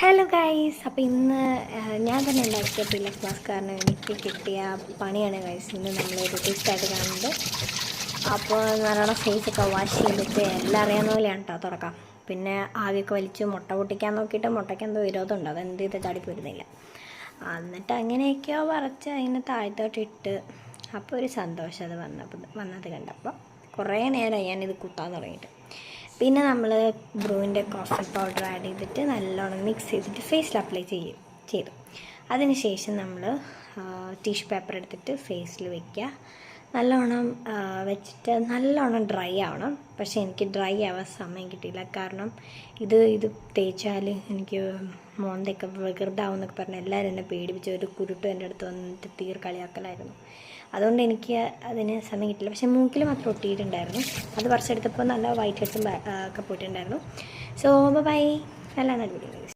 Hello guys അപ്പോൾ ഇന്ന് ഞാൻ തന്നെ ഉണ്ടാക്കിയ പിള്ള കാരണം എനിക്ക് കിട്ടിയ പണിയാണ് ഗൈസ് ഇന്ന് നമ്മളൊരു ടിസ്റ്റായിട്ട് കാണുന്നത്. അപ്പോൾ നല്ലോണം ഫേസൊക്കെ വാഷ് ചെയ്തിട്ട് എല്ലാം അറിയാവുന്ന പോലെയാണ് കേട്ടോ തുറക്കാം. പിന്നെ ആവിയൊക്കെ വലിച്ച് മുട്ട പൊട്ടിക്കാൻ നോക്കിയിട്ട് മുട്ടയ്ക്ക് എന്തോ വിരോധമുണ്ട് അത് എന്ത് ചെയ്ത് ചാടി വരുന്നില്ല എന്നിട്ട് അങ്ങനെയൊക്കെയോ വറച്ച് അതിനെ താഴ്ത്തോട്ടിട്ട് അപ്പോൾ ഒരു സന്തോഷം അത് വന്നപ്പോൾ വന്നത് കണ്ടപ്പോൾ കുറേ നേരം ഞാനിത് കുത്താൻ തുടങ്ങിയിട്ട്. പിന്നെ നമ്മൾ ബ്രൂവിന്റെ കോഫി പൗഡർ ആഡ് ചെയ്തിട്ട് നല്ലോണം മിക്സ് ചെയ്തിട്ട് ഫേസിൽ അപ്ലൈ ചെയ്യും ചെയ്തു. അതിനുശേഷം നമ്മൾ ടിഷ്യൂ പേപ്പർ എടുത്തിട്ട് ഫേസിൽ വെക്കുക നല്ലോണം വെച്ചിട്ട് നല്ലോണം ഡ്രൈ ആവണം. പക്ഷേ എനിക്ക് ഡ്രൈ ആവാൻ സമയം കിട്ടിയില്ല. കാരണം ഇത് ഇത് തേച്ചാൽ എനിക്ക് മോന്തൊക്കെ വികൃതാവും എന്നൊക്കെ പറഞ്ഞ് എല്ലാവരും എന്നെ പേടിപ്പിച്ച് ഒരു കുരുട്ടും എന്റെ അടുത്ത് വന്നിട്ട് തീർ കളിയാക്കലായിരുന്നു. അതുകൊണ്ട് എനിക്ക് അതിന് സമയം കിട്ടില്ല പക്ഷേ മൂക്കിൽ മാത്രം ഒട്ടിയിട്ടുണ്ടായിരുന്നു. അത് പറിച്ചെടുത്തപ്പോൾ നല്ല വൈറ്റ് ഹെഡ്സും ഒക്കെ പോയിട്ടുണ്ടായിരുന്നു സോ ബൈ നല്ല നല്ല വീഡിയോ